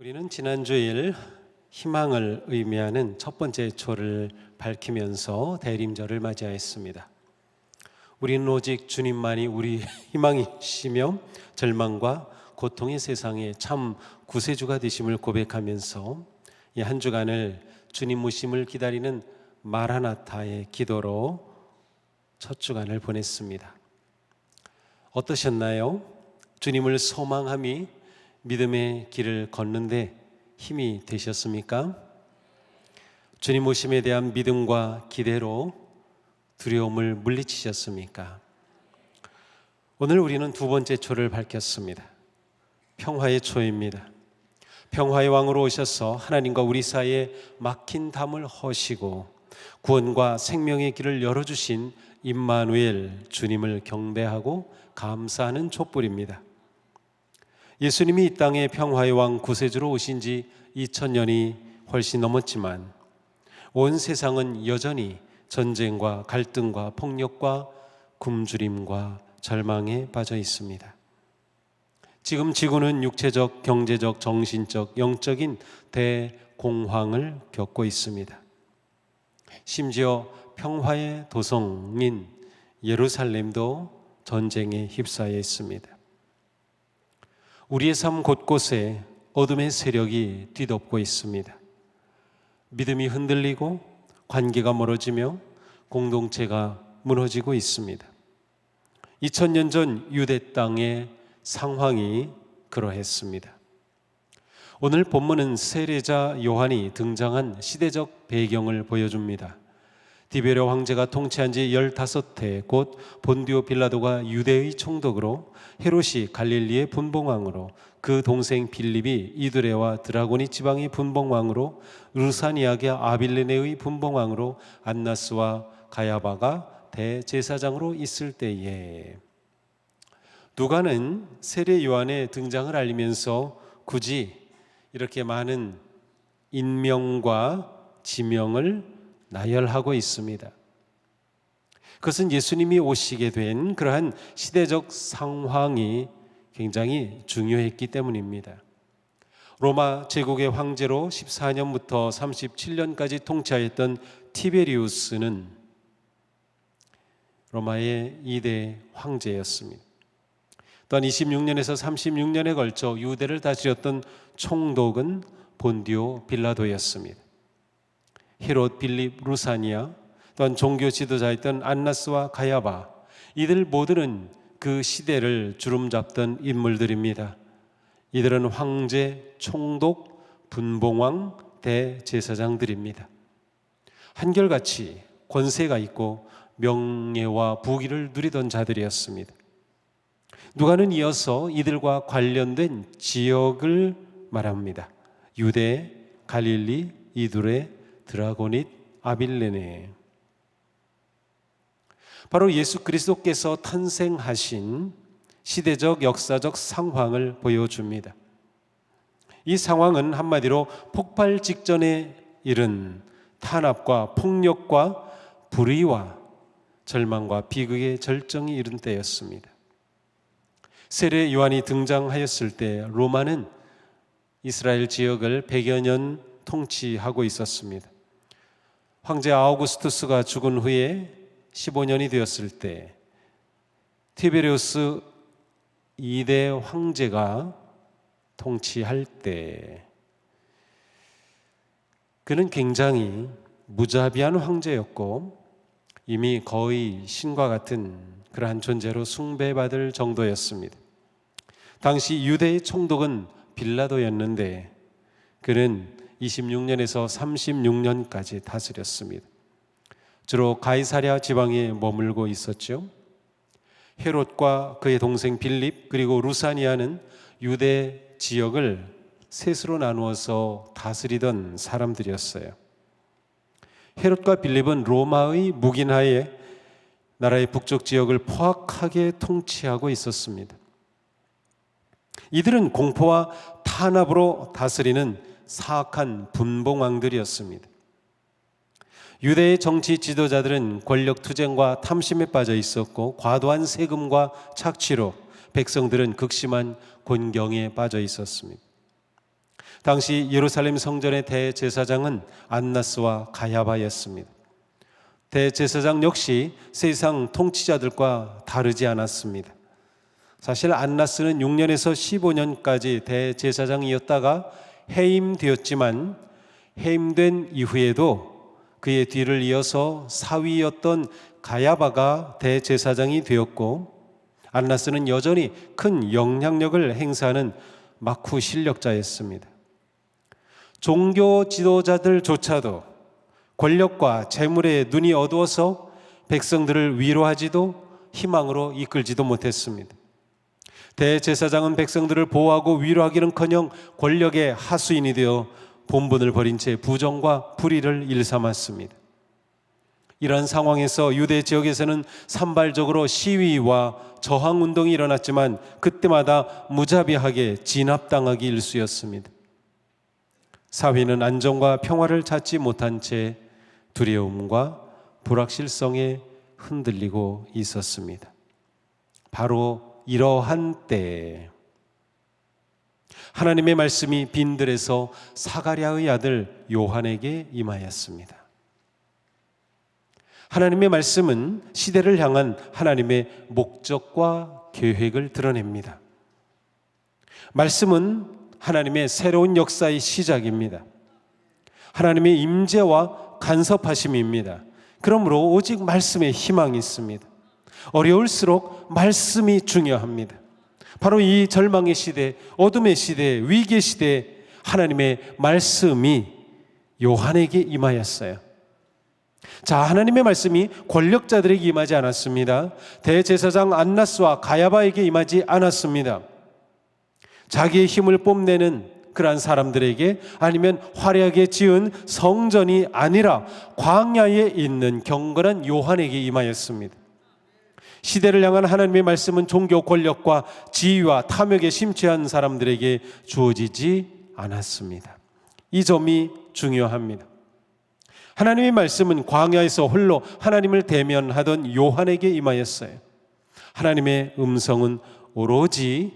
우리는 지난주일 희망을 의미하는 첫 번째 초를 밝히면서 대림절을 맞이하였습니다. 우리는 오직 주님만이 우리 희망이시며 절망과 고통의 세상에 참 구세주가 되심을 고백하면서 이 한 주간을 주님 무심을 기다리는 마라나타의 기도로 첫 주간을 보냈습니다. 어떠셨나요? 주님을 소망함이 믿음의 길을 걷는데 힘이 되셨습니까? 주님 오심에 대한 믿음과 기대로 두려움을 물리치셨습니까? 오늘 우리는 두 번째 초를 밝혔습니다. 평화의 초입니다. 평화의 왕으로 오셔서 하나님과 우리 사이에 막힌 담을 허시고 구원과 생명의 길을 열어주신 임마누엘 주님을 경배하고 감사하는 촛불입니다. 예수님이 이 땅에 평화의 왕 구세주로 오신 지 2000년이 훨씬 넘었지만 온 세상은 여전히 전쟁과 갈등과 폭력과 굶주림과 절망에 빠져 있습니다. 지금 지구는 육체적, 경제적, 정신적, 영적인 대공황을 겪고 있습니다. 심지어 평화의 도성인 예루살렘도 전쟁에 휩싸여 있습니다. 우리의 삶 곳곳에 어둠의 세력이 뒤덮고 있습니다. 믿음이 흔들리고 관계가 멀어지며 공동체가 무너지고 있습니다. 2000년 전 유대 땅의 상황이 그러했습니다. 오늘 본문은 세례자 요한이 등장한 시대적 배경을 보여줍니다. 디베레 황제가 통치한 지 15해 곧 본디오 빌라도가 유대의 총독으로 헤롯이 갈릴리의 분봉왕으로 그 동생 빌립이 이두레와 드라고니 지방의 분봉왕으로 루사니아게 아빌레네의 분봉왕으로 안나스와 가야바가 대제사장으로 있을 때에 누가는 세례 요한의 등장을 알리면서 굳이 이렇게 많은 인명과 지명을 나열하고 있습니다. 그것은 예수님이 오시게 된 그러한 시대적 상황이 굉장히 중요했기 때문입니다. 로마 제국의 황제로 14년부터 37년까지 통치하였던 티베리우스는 로마의 2대 황제였습니다. 또한 26년에서 36년에 걸쳐 유대를 다스렸던 총독은 본디오 빌라도였습니다. 헤롯 빌립 루사니아 또한 종교 지도자였던 안나스와 가야바 이들 모두는 그 시대를 주름잡던 인물들입니다. 이들은 황제, 총독, 분봉왕, 대제사장들입니다. 한결같이 권세가 있고 명예와 부귀를 누리던 자들이었습니다. 누가는 이어서 이들과 관련된 지역을 말합니다. 유대, 갈릴리, 이두레, 드라고닛, 아빌레네. 바로 예수 그리스도께서 탄생하신 시대적 역사적 상황을 보여줍니다. 이 상황은 한마디로 폭발 직전에 이른 탄압과 폭력과 불의와 절망과 비극의 절정이 이른 때였습니다. 세례 요한이 등장하였을 때 로마는 이스라엘 지역을 100여 년 통치하고 있었습니다. 황제 아우구스투스가 죽은 후에 15년이 되었을 때 티베리우스 2대 황제가 통치할 때 그는 굉장히 무자비한 황제였고 이미 거의 신과 같은 그러한 존재로 숭배받을 정도였습니다. 당시 유대의 총독은 빌라도였는데 그는 26년에서 36년까지 다스렸습니다. 주로 가이사랴 지방에 머물고 있었죠. 헤롯과 그의 동생 빌립 그리고 루사니아는 유대 지역을 셋으로 나누어서 다스리던 사람들이었어요. 헤롯과 빌립은 로마의 묵인하에 나라의 북쪽 지역을 포악하게 통치하고 있었습니다. 이들은 공포와 탄압으로 다스리는 사악한 분봉왕들이었습니다. 유대의 정치 지도자들은 권력 투쟁과 탐심에 빠져 있었고 과도한 세금과 착취로 백성들은 극심한 곤경에 빠져 있었습니다. 당시 예루살렘 성전의 대제사장은 안나스와 가야바였습니다. 대제사장 역시 세상 통치자들과 다르지 않았습니다. 사실 안나스는 6년에서 15년까지 대제사장이었다가 해임되었지만 해임된 이후에도 그의 뒤를 이어서 사위였던 가야바가 대제사장이 되었고 안나스는 여전히 큰 영향력을 행사하는 마쿠 실력자였습니다. 종교 지도자들조차도 권력과 재물에 눈이 어두워서 백성들을 위로하지도 희망으로 이끌지도 못했습니다. 대제사장은 백성들을 보호하고 위로하기는커녕 권력의 하수인이 되어 본분을 버린 채 부정과 불의를 일삼았습니다. 이런 상황에서 유대 지역에서는 산발적으로 시위와 저항 운동이 일어났지만 그때마다 무자비하게 진압당하기 일쑤였습니다. 사회는 안정과 평화를 찾지 못한 채 두려움과 불확실성에 흔들리고 있었습니다. 바로 이러한 때 하나님의 말씀이 빈들에서 사가랴의 아들 요한에게 임하였습니다. 하나님의 말씀은 시대를 향한 하나님의 목적과 계획을 드러냅니다. 말씀은 하나님의 새로운 역사의 시작입니다. 하나님의 임재와 간섭하심입니다. 그러므로 오직 말씀에 희망이 있습니다. 어려울수록 말씀이 중요합니다. 바로 이 절망의 시대, 어둠의 시대, 위기의 시대 하나님의 말씀이 요한에게 임하였어요. 자, 하나님의 말씀이 권력자들에게 임하지 않았습니다. 대제사장 안나스와 가야바에게 임하지 않았습니다. 자기의 힘을 뽐내는 그러한 사람들에게 아니면 화려하게 지은 성전이 아니라 광야에 있는 경건한 요한에게 임하였습니다. 시대를 향한 하나님의 말씀은 종교 권력과 지위와 탐욕에 심취한 사람들에게 주어지지 않았습니다. 이 점이 중요합니다. 하나님의 말씀은 광야에서 홀로 하나님을 대면하던 요한에게 임하였어요. 하나님의 음성은 오로지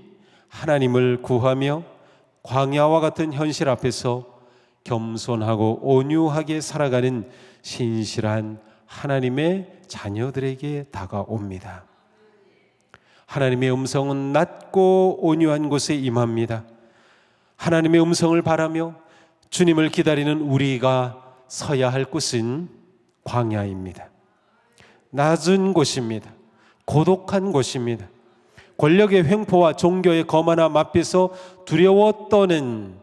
하나님을 구하며 광야와 같은 현실 앞에서 겸손하고 온유하게 살아가는 신실한 하나님의 자녀들에게 다가옵니다. 하나님의 음성은 낮고 온유한 곳에 임합니다. 하나님의 음성을 바라며 주님을 기다리는 우리가 서야 할 곳은 광야입니다. 낮은 곳입니다. 고독한 곳입니다. 권력의 횡포와 종교의 거만함 앞에서 두려워 떠는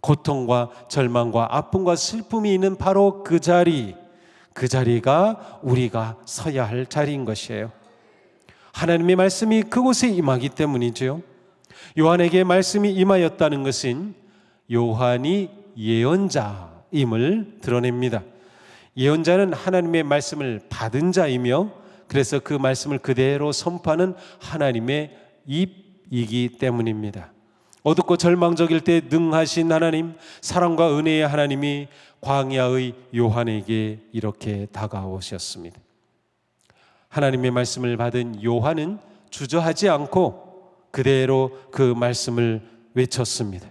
고통과 절망과 아픔과 슬픔이 있는 바로 그 자리, 그 자리가 우리가 서야 할 자리인 것이에요. 하나님의 말씀이 그곳에 임하기 때문이죠. 요한에게 말씀이 임하였다는 것은 요한이 예언자임을 드러냅니다. 예언자는 하나님의 말씀을 받은 자이며 그래서 그 말씀을 그대로 선포하는 하나님의 입이기 때문입니다. 어둡고 절망적일 때 능하신 하나님, 사랑과 은혜의 하나님이 광야의 요한에게 이렇게 다가오셨습니다. 하나님의 말씀을 받은 요한은 주저하지 않고 그대로 그 말씀을 외쳤습니다.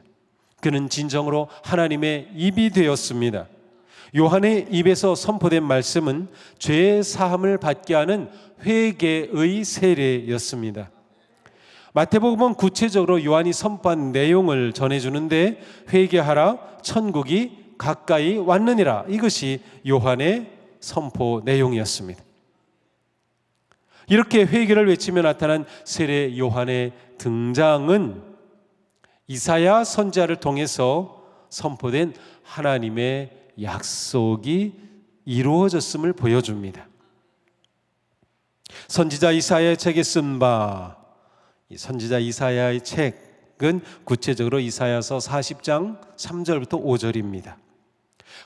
그는 진정으로 하나님의 입이 되었습니다. 요한의 입에서 선포된 말씀은 죄 사함을 받게 하는 회개의 세례였습니다. 마태복음은 구체적으로 요한이 선포한 내용을 전해주는데 회개하라 천국이 가까이 왔느니라 이것이 요한의 선포 내용이었습니다. 이렇게 회개를 외치며 나타난 세례 요한의 등장은 이사야 선자를 통해서 선포된 하나님의 약속이 이루어졌음을 보여줍니다. 선지자 이사야의 책에 쓴 바 선지자 이사야의 책은 구체적으로 이사야서 40장 3절부터 5절입니다.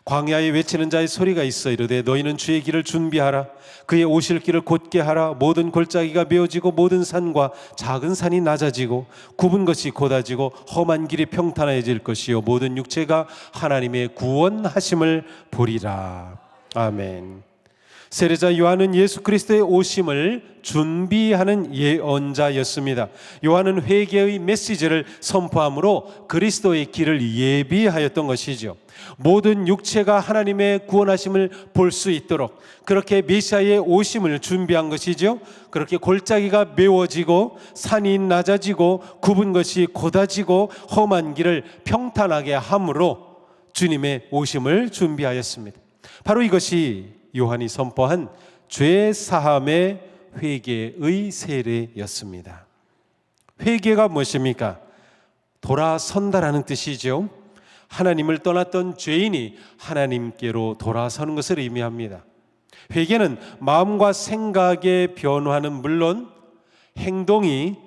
광야에 외치는 자의 소리가 있어 이르되 너희는 주의 길을 준비하라. 그의 오실 길을 곧게 하라. 모든 골짜기가 메어지고 모든 산과 작은 산이 낮아지고 굽은 것이 곧아지고 험한 길이 평탄해질 것이요. 모든 육체가 하나님의 구원하심을 보리라. 아멘 세례자 요한은 예수 그리스도의 오심을 준비하는 예언자였습니다. 요한은 회개의 메시지를 선포함으로 그리스도의 길을 예비하였던 것이죠. 모든 육체가 하나님의 구원하심을 볼 수 있도록 그렇게 메시아의 오심을 준비한 것이죠. 그렇게 골짜기가 메워지고 산이 낮아지고 굽은 것이 곧아지고 험한 길을 평탄하게 함으로 주님의 오심을 준비하였습니다. 바로 이것이 요한이 선포한 죄 사함의 회개의 세례였습니다. 회개가 무엇입니까? 돌아선다라는 뜻이죠. 하나님을 떠났던 죄인이 하나님께로 돌아서는 것을 의미합니다. 회개는 마음과 생각의 변화는 물론 행동이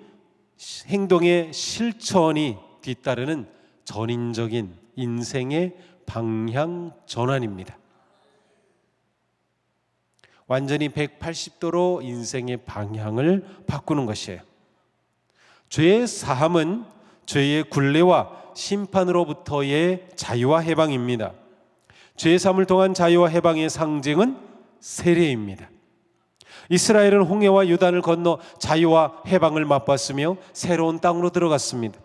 행동의 실천이 뒤따르는 전인적인 인생의 방향 전환입니다. 완전히 180도로 인생의 방향을 바꾸는 것이에요. 죄의 사함은 죄의 굴레와 심판으로부터의 자유와 해방입니다. 죄의 삶을 통한 자유와 해방의 상징은 세례입니다. 이스라엘은 홍해와 유단을 건너 자유와 해방을 맛봤으며 새로운 땅으로 들어갔습니다.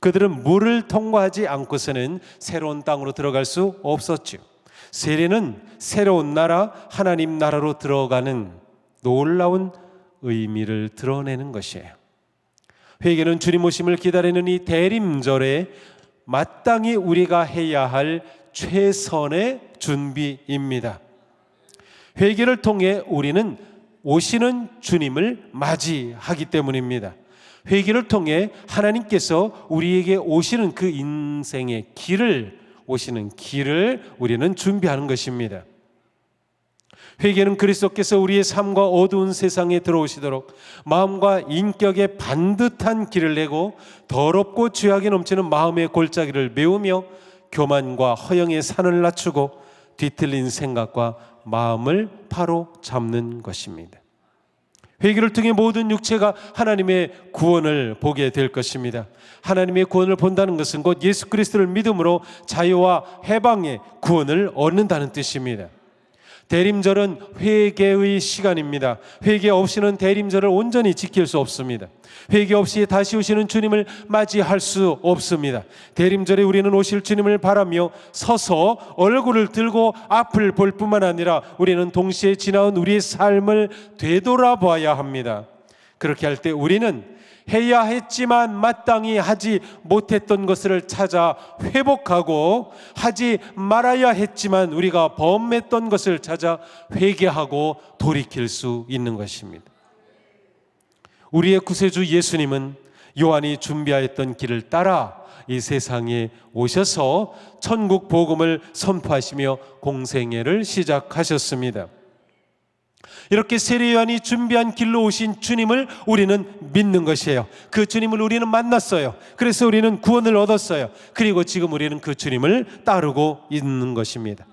그들은 물을 통과하지 않고서는 새로운 땅으로 들어갈 수 없었죠. 세례는 새로운 나라, 하나님 나라로 들어가는 놀라운 의미를 드러내는 것이에요. 회개는 주님 오심을 기다리는 이 대림절에 마땅히 우리가 해야 할 최선의 준비입니다. 회개를 통해 우리는 오시는 주님을 맞이하기 때문입니다. 회개를 통해 하나님께서 우리에게 오시는 그 인생의 길을 오시는 길을 우리는 준비하는 것입니다. 회개는 그리스도께서 우리의 삶과 어두운 세상에 들어오시도록 마음과 인격에 반듯한 길을 내고 더럽고 죄악이 넘치는 마음의 골짜기를 메우며 교만과 허영의 산을 낮추고 뒤틀린 생각과 마음을 바로 잡는 것입니다. 회개를 통해 모든 육체가 하나님의 구원을 보게 될 것입니다. 하나님의 구원을 본다는 것은 곧 예수 그리스도를 믿음으로 자유와 해방의 구원을 얻는다는 뜻입니다. 대림절은 회개의 시간입니다. 회개 없이는 대림절을 온전히 지킬 수 없습니다. 회개 없이 다시 오시는 주님을 맞이할 수 없습니다. 대림절에 우리는 오실 주님을 바라며 서서 얼굴을 들고 앞을 볼 뿐만 아니라 우리는 동시에 지나온 우리의 삶을 되돌아봐야 합니다. 그렇게 할 때 우리는 해야 했지만 마땅히 하지 못했던 것을 찾아 회복하고 하지 말아야 했지만 우리가 범했던 것을 찾아 회개하고 돌이킬 수 있는 것입니다. 우리의 구세주 예수님은 요한이 준비하였던 길을 따라 이 세상에 오셔서 천국 복음을 선포하시며 공생애를 시작하셨습니다. 이렇게 세례요한이 준비한 길로 오신 주님을 우리는 믿는 것이에요. 그 주님을 우리는 만났어요. 그래서 우리는 구원을 얻었어요. 그리고 지금 우리는 그 주님을 따르고 있는 것입니다.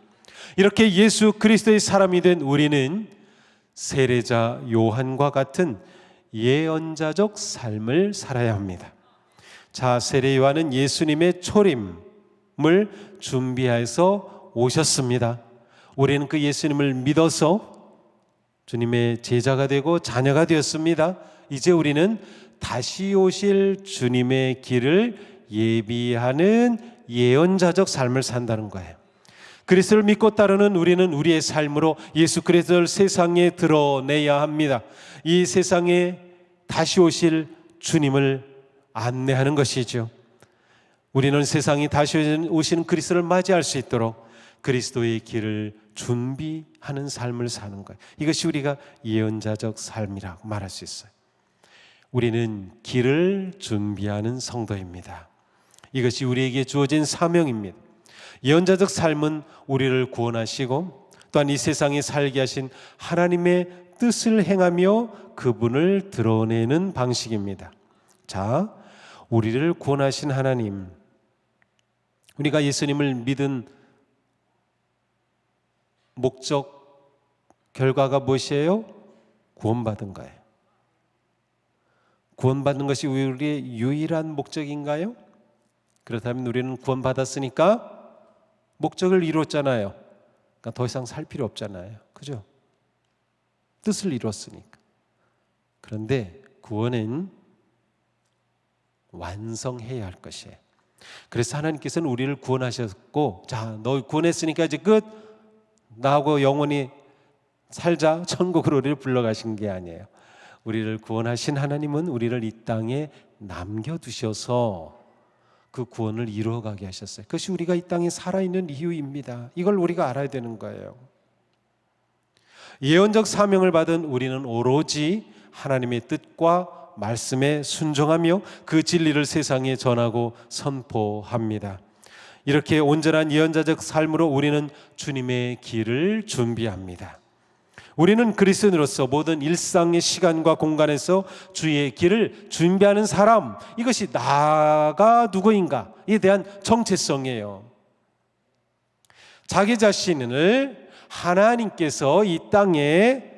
이렇게 예수 그리스도의 사람이 된 우리는 세례자 요한과 같은 예언자적 삶을 살아야 합니다. 자, 세례 요한은 예수님의 초림을 준비해서 오셨습니다. 우리는 그 예수님을 믿어서 주님의 제자가 되고 자녀가 되었습니다. 이제 우리는 다시 오실 주님의 길을 예비하는 예언자적 삶을 산다는 거예요. 그리스도를 믿고 따르는 우리는 우리의 삶으로 예수 그리스도를 세상에 드러내야 합니다. 이 세상에 다시 오실 주님을 안내하는 것이죠. 우리는 세상이 다시 오시는 그리스도를 맞이할 수 있도록 그리스도의 길을 준비하는 삶을 사는 거예요. 이것이 우리가 예언자적 삶이라고 말할 수 있어요. 우리는 길을 준비하는 성도입니다. 이것이 우리에게 주어진 사명입니다. 예언자적 삶은 우리를 구원하시고 또한 이 세상에 살게 하신 하나님의 뜻을 행하며 그분을 드러내는 방식입니다. 자, 우리를 구원하신 하나님, 우리가 예수님을 믿은 목적 결과가 무엇이에요? 구원받은 거예요. 구원받는 것이 우리의 유일한 목적인가요? 그렇다면 우리는 구원받았으니까 목적을 이뤘잖아요. 그러니까 더 이상 살 필요 없잖아요. 그죠? 뜻을 이뤘으니까. 그런데 구원은 완성해야 할 것이에요. 그래서 하나님께서는 우리를 구원하셨고, 자, 너 구원했으니까 이제 끝. 나하고 영원히 살자. 천국으로 우리를 불러가신 게 아니에요. 우리를 구원하신 하나님은 우리를 이 땅에 남겨두셔서 그 구원을 이루어가게 하셨어요. 그것이 우리가 이 땅에 살아있는 이유입니다. 이걸 우리가 알아야 되는 거예요. 예언적 사명을 받은 우리는 오로지 하나님의 뜻과 말씀에 순종하며 그 진리를 세상에 전하고 선포합니다. 이렇게 온전한 예언자적 삶으로 우리는 주님의 길을 준비합니다. 우리는 그리스도인으로서 모든 일상의 시간과 공간에서 주의 길을 준비하는 사람 이것이 나가 누구인가에 대한 정체성이에요. 자기 자신을 하나님께서 이 땅에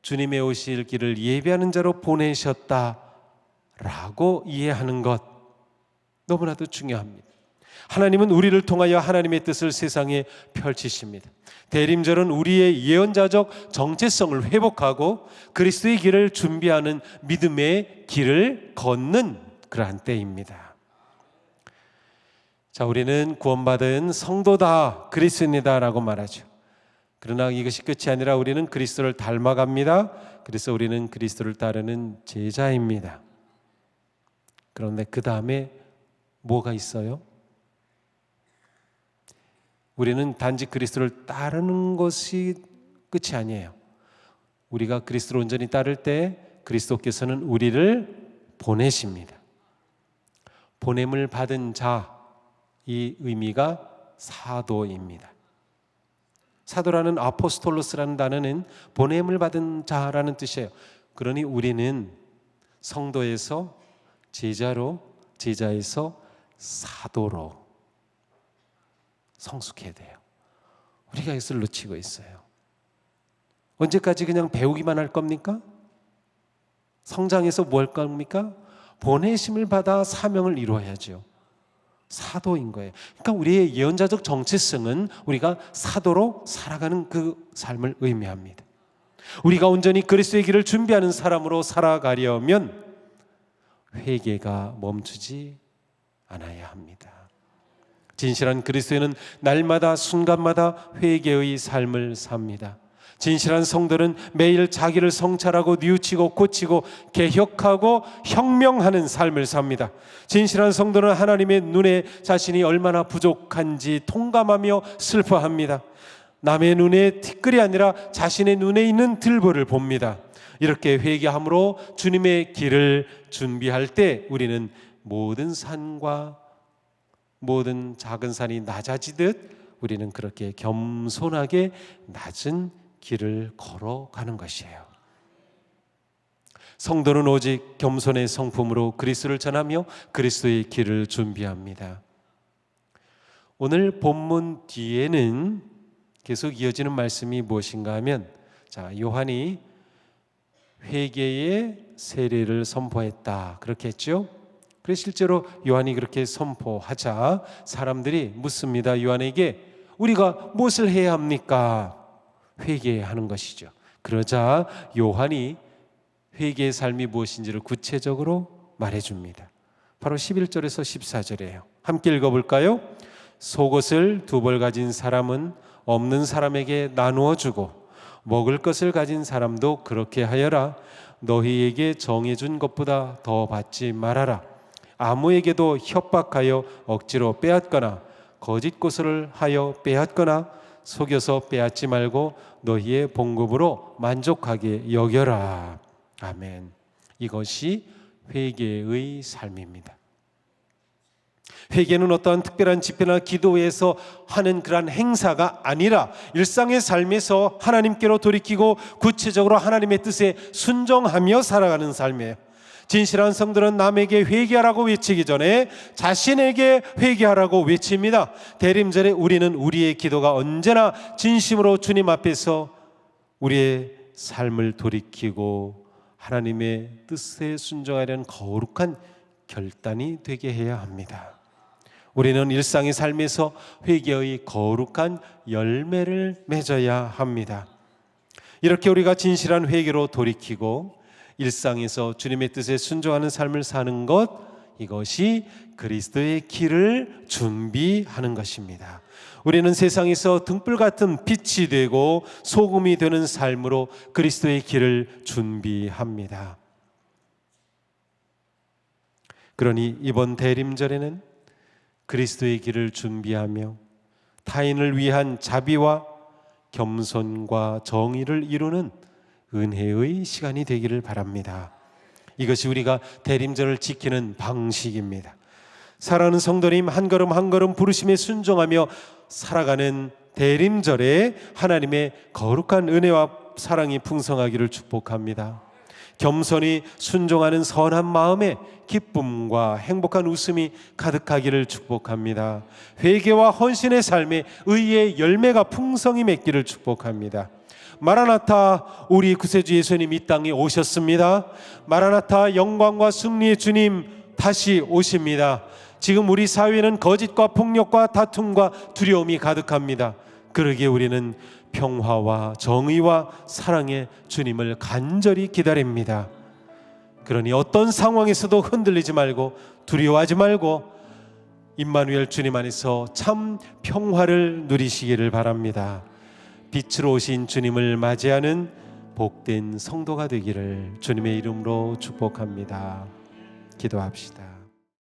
주님의 오실 길을 예비하는 자로 보내셨다라고 이해하는 것 너무나도 중요합니다. 하나님은 우리를 통하여 하나님의 뜻을 세상에 펼치십니다. 대림절은 우리의 예언자적 정체성을 회복하고 그리스도의 길을 준비하는 믿음의 길을 걷는 그러한 때입니다. 자, 우리는 구원받은 성도다, 그리스도입니다라고 말하죠. 그러나 이것이 끝이 아니라 우리는 그리스도를 닮아갑니다. 그래서 우리는 그리스도를 따르는 제자입니다. 그런데 그 다음에 뭐가 있어요? 우리는 단지 그리스도를 따르는 것이 끝이 아니에요. 우리가 그리스도를 온전히 따를 때 그리스도께서는 우리를 보내십니다. 보냄을 받은 자, 이 의미가 사도입니다. 사도라는 아포스톨로스라는 단어는 보냄을 받은 자라는 뜻이에요. 그러니 우리는 성도에서 제자로, 제자에서 사도로 성숙해야 돼요. 우리가 이것을 놓치고 있어요. 언제까지 그냥 배우기만 할 겁니까? 성장해서 뭐 할 겁니까? 보내심을 받아 사명을 이루어야죠. 사도인 거예요. 그러니까 우리의 예언자적 정체성은 우리가 사도로 살아가는 그 삶을 의미합니다. 우리가 온전히 그리스도의 길을 준비하는 사람으로 살아가려면 회개가 멈추지 않아야 합니다. 진실한 그리스도인은 날마다 순간마다 회개의 삶을 삽니다. 진실한 성도는 매일 자기를 성찰하고 뉘우치고 고치고 개혁하고 혁명하는 삶을 삽니다. 진실한 성도는 하나님의 눈에 자신이 얼마나 부족한지 통감하며 슬퍼합니다. 남의 눈에 티끌이 아니라 자신의 눈에 있는 들보를 봅니다. 이렇게 회개함으로 주님의 길을 준비할 때 우리는 모든 산과 모든 작은 산이 낮아지듯 우리는 그렇게 겸손하게 낮은 길을 걸어가는 것이에요. 성도는 오직 겸손의 성품으로 그리스도를 전하며 그리스도의 길을 준비합니다. 오늘 본문 뒤에는 계속 이어지는 말씀이 무엇인가 하면 자, 요한이 회개의 세례를 선포했다. 그렇게 했죠? 그래서 실제로 요한이 그렇게 선포하자 사람들이 묻습니다. 요한에게 우리가 무엇을 해야 합니까? 회개하는 것이죠. 그러자 요한이 회개의 삶이 무엇인지를 구체적으로 말해 줍니다. 바로 11절에서 14절이에요. 함께 읽어 볼까요? 속옷을 두 벌 가진 사람은 없는 사람에게 나누어 주고 먹을 것을 가진 사람도 그렇게 하여라. 너희에게 정해 준 것보다 더 받지 말아라. 아무에게도 협박하여 억지로 빼앗거나 거짓 고소를 하여 빼앗거나 속여서 빼앗지 말고 너희의 봉급으로 만족하게 여겨라. 아멘. 이것이 회개의 삶입니다. 회개는 어떠한 특별한 집회나 기도에서 하는 그러한 행사가 아니라 일상의 삶에서 하나님께로 돌이키고 구체적으로 하나님의 뜻에 순종하며 살아가는 삶이에요. 진실한 성들은 남에게 회개하라고 외치기 전에 자신에게 회개하라고 외칩니다. 대림절에 우리는 우리의 기도가 언제나 진심으로 주님 앞에서 우리의 삶을 돌이키고 하나님의 뜻에 순종하려는 거룩한 결단이 되게 해야 합니다. 우리는 일상의 삶에서 회개의 거룩한 열매를 맺어야 합니다. 이렇게 우리가 진실한 회개로 돌이키고 일상에서 주님의 뜻에 순종하는 삶을 사는 것 이것이 그리스도의 길을 준비하는 것입니다. 우리는 세상에서 등불 같은 빛이 되고 소금이 되는 삶으로 그리스도의 길을 준비합니다. 그러니 이번 대림절에는 그리스도의 길을 준비하며 타인을 위한 자비와 겸손과 정의를 이루는 은혜의 시간이 되기를 바랍니다. 이것이 우리가 대림절을 지키는 방식입니다. 사랑하는 성도님 한 걸음 한 걸음 부르심에 순종하며 살아가는 대림절에 하나님의 거룩한 은혜와 사랑이 풍성하기를 축복합니다. 겸손히 순종하는 선한 마음에 기쁨과 행복한 웃음이 가득하기를 축복합니다. 회개와 헌신의 삶에 의의 열매가 풍성히 맺기를 축복합니다. 마라나타 우리 구세주 예수님 이 땅에 오셨습니다. 마라나타 영광과 승리의 주님 다시 오십니다. 지금 우리 사회는 거짓과 폭력과 다툼과 두려움이 가득합니다. 그러기에 우리는 평화와 정의와 사랑의 주님을 간절히 기다립니다. 그러니 어떤 상황에서도 흔들리지 말고 두려워하지 말고 임마누엘 주님 안에서 참 평화를 누리시기를 바랍니다. 빛으로 오신 주님을 맞이하는 복된 성도가 되기를 주님의 이름으로 축복합니다. 기도합시다.